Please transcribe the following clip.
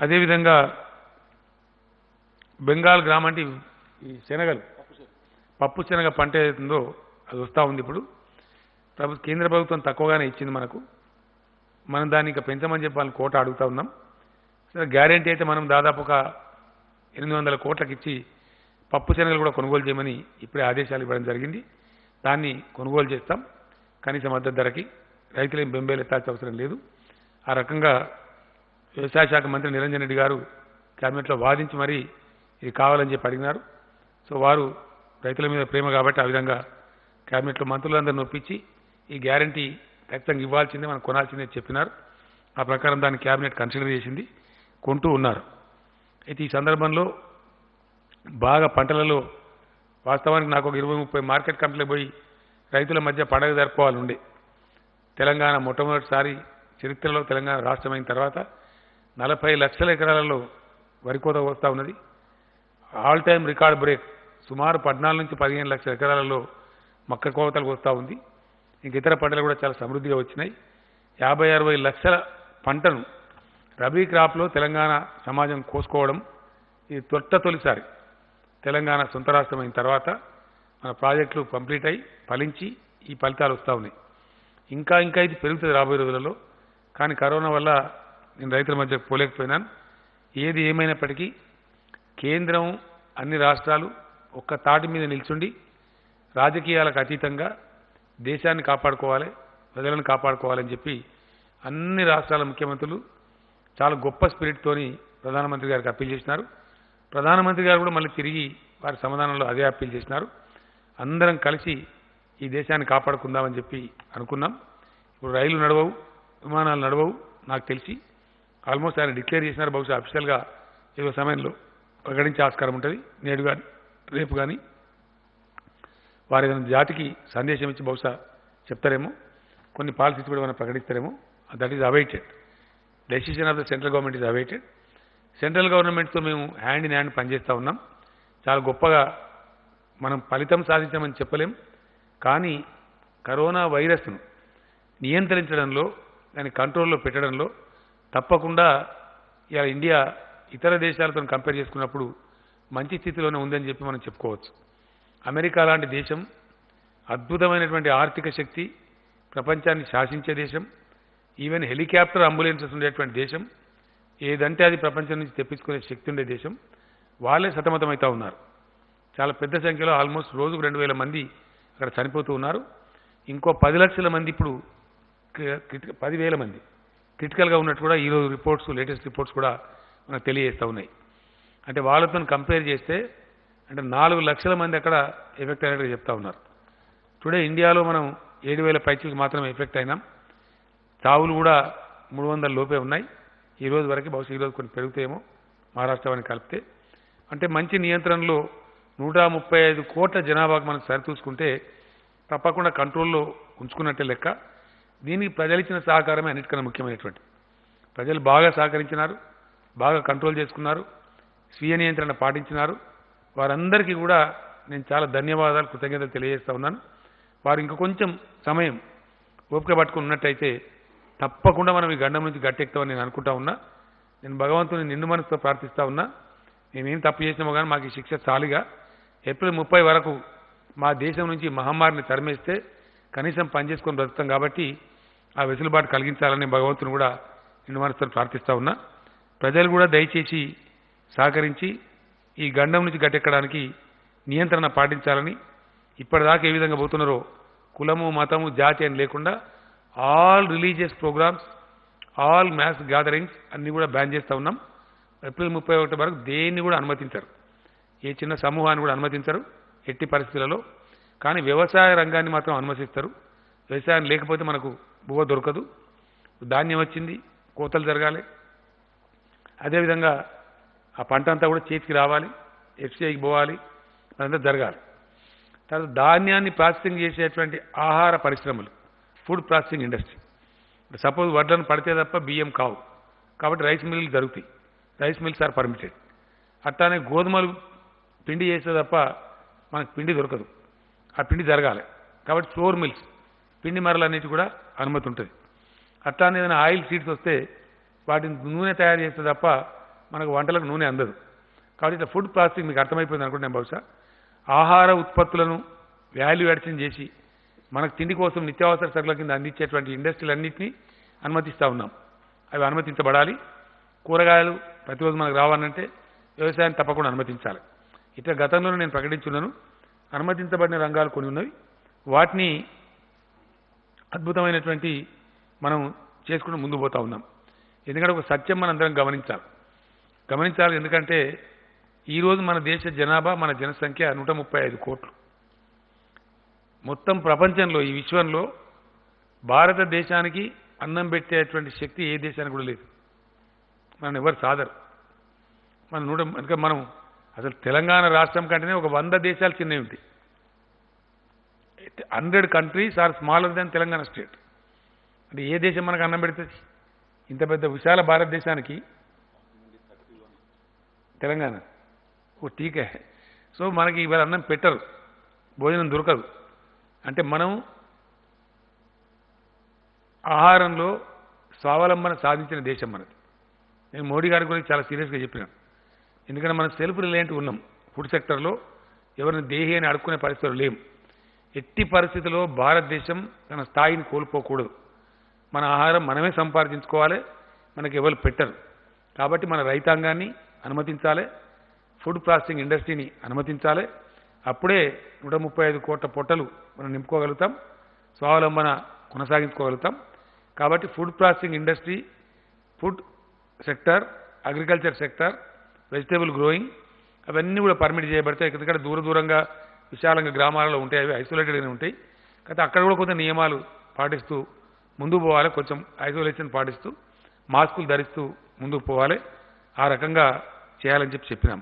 అదేవిధంగా బెంగాల్ గ్రామం అంటే ఈ శనగలు. పప్పు శనగ పంట ఏదైతుందో అది వస్తూ ఉంది ఇప్పుడు. ప్రభు కేంద్ర ప్రభుత్వం తక్కువగానే ఇచ్చింది మనకు. మనం దాన్ని ఇంకా పెంచమని చెప్పి వాళ్ళని కోట అడుగుతా ఉన్నాం. సరే గ్యారెంటీ అయితే మనం దాదాపు ఒక ఎనిమిది వందల కోట్లకు ఇచ్చి పప్పు శనగలు కూడా కొనుగోలు చేయమని ఇప్పుడే ఆదేశాలు ఇవ్వడం జరిగింది. దాన్ని కొనుగోలు చేస్తాం. కనీస మద్దతు ధరకి. రైతులేం బెంబేలు ఎత్తాల్సిన అవసరం లేదు. ఆ రకంగా వ్యవసాయ శాఖ మంత్రి నిరంజన్ రెడ్డి గారు క్యాబినెట్లో వాదించి మరీ ఇది కావాలని చెప్పి అడిగినారు. సో వారు రైతుల మీద ప్రేమ కాబట్టి ఆ విధంగా క్యాబినెట్లో మంత్రులందరూ నొప్పించి ఈ గ్యారంటీ ఖచ్చితంగా ఇవ్వాల్సిందే మనం కొనాల్సిందే చెప్పినారు. ఆ ప్రకారం దాన్ని క్యాబినెట్ కన్సిడర్ చేసింది కొంటూ ఉన్నారు. అయితే ఈ సందర్భంలో బాగా పంటలలో వాస్తవానికి నాకు ఒక ఇరవై ముప్పై మార్కెట్ కంపెనీలు పోయి రైతుల మధ్య పండగ జరుపుకోవాలి ఉండే తెలంగాణ మొట్టమొదటిసారి చరిత్రలో తెలంగాణ రాష్ట్రమైన తర్వాత నలభై లక్షల ఎకరాలలో వరి కోత వస్తూ ఉన్నది. ఆల్ టైమ్ రికార్డ్ బ్రేక్ సుమారు పద్నాలుగు నుంచి పదిహేను లక్షల ఎకరాలలో మక్క కోతలకు వస్తూ ఉంది. ఇంక ఇతర పంటలు కూడా చాలా సమృద్ధిగా వచ్చినాయి. యాభై అరవై లక్షల పంటను రబీ క్రాప్లో తెలంగాణ సమాజం కోసుకోవడం ఇది తొట్ట తొలిసారి. తెలంగాణ సొంత రాష్ట్రమైన తర్వాత మన ప్రాజెక్టులు కంప్లీట్ అయి ఫలించి ఈ ఫలితాలు వస్తూ ఉన్నాయి. ఇంకా ఇంకా ఇది పెరుగుతుంది రాబోయే రోజులలో. కానీ కరోనా వల్ల నేను రైతుల మధ్య పోలేకపోయినాను. ఏది ఏమైనప్పటికీ కేంద్రం అన్ని రాష్ట్రాలు ఒక్క తాటి మీద నిల్చుండి రాజకీయాలకు అతీతంగా దేశాన్ని కాపాడుకోవాలి ప్రజలను కాపాడుకోవాలని చెప్పి అన్ని రాష్ట్రాల ముఖ్యమంత్రులు చాలా గొప్ప స్పిరిట్తోని ప్రధానమంత్రి గారికి అప్పీల్ చేసినారు. ప్రధానమంత్రి గారు కూడా మళ్ళీ తిరిగి వారి సమాధానంలో అదే అప్పీల్ చేసినారు. అందరం కలిసి ఈ దేశాన్ని కాపాడుకుందామని చెప్పి అనుకున్నాం. ఇప్పుడు రైలు నడవవు విమానాలు నడవవు నాకు తెలిసి ఆల్మోస్ట్ ఆయన డిక్లేర్ చేసినారు బహుశా అఫీషియల్గా ఏదో సమయంలో. ప్రకటించే ఆస్కారం ఉంటుంది. నేడు కానీ రేపు కానీ వారి జాతికి సందేశం ఇచ్చి బహుశా చెప్తారేమో. కొన్ని పాలసీస్ కూడా మనం ప్రకటిస్తారేమో. That is awaited decision of the central government is awaited central గవర్నమెంట్తో మేము హ్యాండ్ ఇన్ హ్యాండ్ పనిచేస్తూ ఉన్నాం. చాలా గొప్పగా మనం ఫలితం సాధించామని చెప్పలేం. కానీ కరోనా వైరస్ను నియంత్రించడంలో దాన్ని కంట్రోల్లో పెట్టడంలో తప్పకుండా ఇలా ఇండియా ఇతర దేశాలతో కంపేర్ చేసుకున్నప్పుడు మంచి స్థితిలోనే ఉందని చెప్పి మనం చెప్పుకోవచ్చు. అమెరికా లాంటి దేశం అద్భుతమైనటువంటి ఆర్థిక శక్తి ప్రపంచాన్ని శాసించే దేశం ఈవెన్ హెలికాప్టర్ అంబులెన్సెస్ ఉండేటువంటి దేశం ఏదంటే అది ప్రపంచం నుంచి తెప్పించుకునే శక్తి ఉండే దేశం వాళ్ళే సతమతమవుతూ ఉన్నారు. చాలా పెద్ద సంఖ్యలో ఆల్మోస్ట్ రోజుకు రెండు వేల మంది అక్కడ చనిపోతూ ఉన్నారు. ఇంకో పది లక్షల మంది ఇప్పుడు క్రి- క్రిటి- పదివేల మంది. క్రిటికల్గా ఉన్నట్టు కూడా ఈరోజు రిపోర్ట్స్ లేటెస్ట్ రిపోర్ట్స్ కూడా మనకు తెలియజేస్తూ ఉన్నాయి. అంటే వాళ్ళతో కంపేర్ చేస్తే అంటే నాలుగు లక్షల మంది అక్కడ ఎఫెక్ట్ అయినట్టుగా చెప్తా ఉన్నారు. టుడే ఇండియాలో మనం ఏడు వేల పైచీలకు మాత్రమే ఎఫెక్ట్ అయినాం. చావులు కూడా మూడు వందల లోపే ఉన్నాయి. ఈ రోజు వరకు బహుశా ఈరోజు కొన్ని పెరుగుతాయేమో మహారాష్ట్రవాన్ని కలిపితే. అంటే మంచి నియంత్రణలో నూట ముప్పై ఐదు కోట్ల జనాభాకు మనం సరిచూసుకుంటే తప్పకుండా కంట్రోల్లో ఉంచుకున్నట్టే లెక్క. దీనికి ప్రజలు ఇచ్చిన సహకారమే అన్నిటికన్నా ముఖ్యమైనటువంటి. ప్రజలు బాగా సహకరించినారు బాగా కంట్రోల్ చేసుకున్నారు స్వీయ నియంత్రణ పాటించినారు. వారందరికీ కూడా నేను చాలా ధన్యవాదాలు కృతజ్ఞతలు తెలియజేస్తా ఉన్నాను. వారు ఇంకా కొంచెం సమయం ఓపిక పట్టుకుని ఉన్నట్టయితే తప్పకుండా మనం ఈ గండం నుంచి గట్టెక్తామని నేను అనుకుంటా ఉన్నా. నేను భగవంతుని నిండు మనసుతో ప్రార్థిస్తా ఉన్నా. మేమేం తప్పు చేసినామో కానీ మాకు ఈ శిక్ష చాలుగా. ఏప్రిల్ ముప్పై వరకు మా దేశం నుంచి మహమ్మారిని తరిమేస్తే కనీసం పనిచేసుకొని బ్రతుకుతాం కాబట్టి ఆ వెసులుబాటు కలిగించాలని భగవంతుని కూడా నిండు మనసుతో ప్రార్థిస్తా ఉన్నా. ప్రజలు కూడా దయచేసి సహకరించి ఈ గండం నుంచి గట్టెక్కడానికి నియంత్రణ పాటించాలని ఇప్పటిదాకా ఏ విధంగా పోతున్నారో కులము మతము జాతి అని లేకుండా all religious programs all mass gatherings అన్నీ కూడా బ్యాన్ చేస్తూ ఉన్నాం. ఏప్రిల్ ముప్పై ఒకటి వరకు దేన్ని కూడా అనుమతించరు. ఏ చిన్న సమూహాన్ని కూడా అనుమతించరు ఎట్టి పరిస్థితులలో. కానీ వ్యవసాయ రంగాన్ని మాత్రం అనుమతిస్తారు. వ్యవసాయం లేకపోతే మనకు బువ్వ దొరకదు. ధాన్యం వచ్చింది కోతలు జరగాలి. అదేవిధంగా ఆ పంట అంతా కూడా చేతికి రావాలి ఎఫ్సిఐకి పోవాలి అదంతా జరగాలి. తర్వాత ధాన్యాన్ని ప్రాసెసింగ్ చేసేటువంటి ఆహార పరిశ్రమలు ఫుడ్ ప్రాసెసింగ్ ఇండస్ట్రీ. సపోజ్ వడ్లను పడితే తప్ప బియ్యం కావు. కాబట్టి రైస్ మిల్లు జరుగుతాయి. Rice mills are permitted. అట్లానే గోధుమలు పిండి చేస్తే తప్ప మనకు పిండి దొరకదు. ఆ పిండి జరగాలి. కాబట్టి ఫ్లోర్ మిల్స్ పిండి మరలన్నిటి కూడా అనుమతి ఉంటుంది. అట్లానే ఏదైనా ఆయిల్ సీడ్స్ వస్తే వాటిని నూనె తయారు చేస్తే తప్ప మనకు వంటలకు నూనె అందదు. కాబట్టి ఇట్లా ఫుడ్ ప్రాసెసింగ్ మీకు అర్థమైపోయింది అనుకుంటున్నాను బహుశా. ఆహార ఉత్పత్తులను వాల్యూ అడిషన్ చేసి మనకు తిండి కోసం నిత్యావసర సరుకుల కింద అందించేటువంటి ఇండస్ట్రీలన్నింటినీ అనుమతిస్తూ ఉన్నాం. అవి అనుమతించబడాలి. కూరగాయలు ప్రతిరోజు మనకు రావాలంటే వ్యవసాయాన్ని తప్పకుండా అనుమతించాలి. ఇట్లా గతంలోనే నేను ప్రకటించున్నాను. అనుమతించబడిన రంగాలు కొన్ని ఉన్నవి. వాటిని అద్భుతమైనటువంటి మనం చేసుకుంటూ ముందు పోతా ఉన్నాం. ఎందుకంటే ఒక సత్యం మనం అందరం గమనించాలి. గమనించాలి ఎందుకంటే ఈరోజు మన దేశ జనాభా మన జనసంఖ్య నూట ముప్పై ఐదు కోట్లు. మొత్తం ప్రపంచంలో ఈ విశ్వంలో భారతదేశానికి అన్నం పెట్టేటువంటి శక్తి ఏ దేశానికి కూడా లేదు. మనం ఎవరు సాదరు మన నూట అందుకే మనం అసలు తెలంగాణ రాష్ట్రం కంటేనే ఒక వంద దేశాలు చిన్నవి ఉంటాయి. Hundred countries are smaller than Telangana state. అంటే ఏ దేశం మనకు అన్నం పెడుతుంది ఇంత పెద్ద విశాల భారతదేశానికి? తెలంగాణ. ఓ టీకే. సో మనకి ఇవాళ అన్నం పెట్టరు. భోజనం దొరకదు. అంటే మనం ఆహారంలో స్వావలంబన సాధించిన దేశం మనది. నేను మోడీ గారి గురించి చాలా సీరియస్గా చెప్పినాను ఎందుకంటే మనం సెల్ఫ్ రిలయంట్ ఉన్నాం. ఫుడ్ సెక్టర్లో ఎవరిని దేహి అని అడుక్కునే పరిస్థితులు లేము ఎట్టి పరిస్థితుల్లో భారతదేశం తన స్థాయిని కోల్పోకూడదు. మన ఆహారం మనమే సంపాదించుకోవాలి మనకి ఎవరు పెట్టరు. కాబట్టి మన రైతాంగాన్ని అనుమతించాలి ఫుడ్ ప్రాసెసింగ్ ఇండస్ట్రీని అనుమతించాలి. అప్పుడే నూట ముప్పై ఐదు కోట్ల పొట్టలు మనం నింపుకోగలుగుతాం స్వావలంబన కొనసాగించుకోగలుగుతాం. కాబట్టి food processing industry food sector agriculture sector vegetable growing అవన్నీ కూడా పర్మిట్ చేయబడతాయి. ఎందుకంటే దూర దూరంగా విశాలంగా గ్రామాలలో ఉంటాయి అవి ఐసోలేటెడ్గానే ఉంటాయి. కాకపోతే అక్కడ కూడా కొంత నియమాలు పాటిస్తూ ముందుకు పోవాలి కొంచెం ఐసోలేషన్ పాటిస్తూ మాస్కులు ధరిస్తూ ముందుకు పోవాలి. ఆ రకంగా చేయాలని చెప్పి చెప్పినాం.